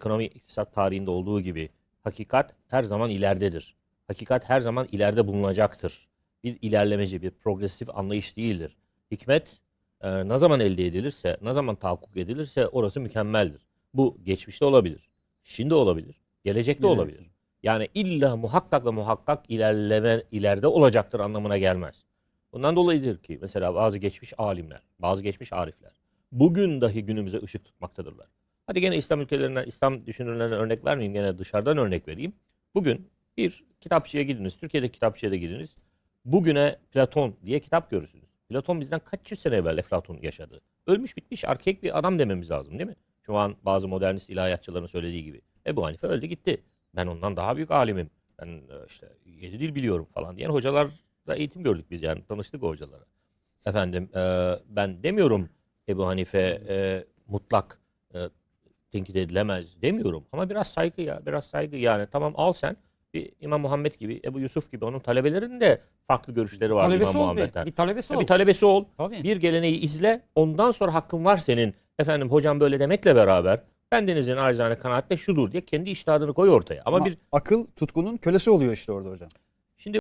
ekonomi iktisat tarihinde olduğu gibi hakikat her zaman ileridedir. Hakikat her zaman ileride bulunacaktır. Bir ilerlemeci, bir progresif anlayış değildir. Hikmet e, ne zaman elde edilirse, ne zaman tahakkuk edilirse orası mükemmeldir. Bu geçmişte olabilir, şimdi olabilir, gelecekte Evet. olabilir. Yani illa muhakkak ve muhakkak ilerleme ileride olacaktır anlamına gelmez. Bundan dolayıdır ki mesela bazı geçmiş alimler, bazı geçmiş arifler bugün dahi günümüze ışık tutmaktadırlar. Hadi gene İslam ülkelerinden, İslam düşünürlerinden örnek vermeyeyim, gene dışarıdan örnek vereyim. Bugün bir kitapçıya gidiniz, Türkiye'de kitapçıya da gidiniz. Bugüne Platon diye kitap görürsünüz. Platon bizden kaç yüz sene evvel Eflatun yaşadı. Ölmüş bitmiş erkek bir adam dememiz lazım değil mi? Şu an bazı modernist ilahiyatçıların söylediği gibi. Ebu Hanife öldü gitti. Ben ondan daha büyük alimim. Ben e, işte yedi dil biliyorum falan diyen hocalar da eğitim gördük biz yani tanıştık o hocalara. Efendim e, ben demiyorum Ebu Hanife e, mutlak tenkit edilemez demiyorum. Ama biraz saygı ya biraz saygı yani tamam al sen bir İmam Muhammed gibi Ebu Yusuf gibi onun talebelerinin de farklı görüşleri var talebesi İmam. Muhammed'den. Bir talebesi ol. Bir talebesi ol. Tabii. Bir geleneği izle. Ondan sonra hakkın var senin. Efendim hocam böyle demekle beraber bendenizin acizane kanaatle şudur diye kendi iştihadını koy ortaya. Ama, Ama bir akıl tutkunun kölesi oluyor işte orada hocam.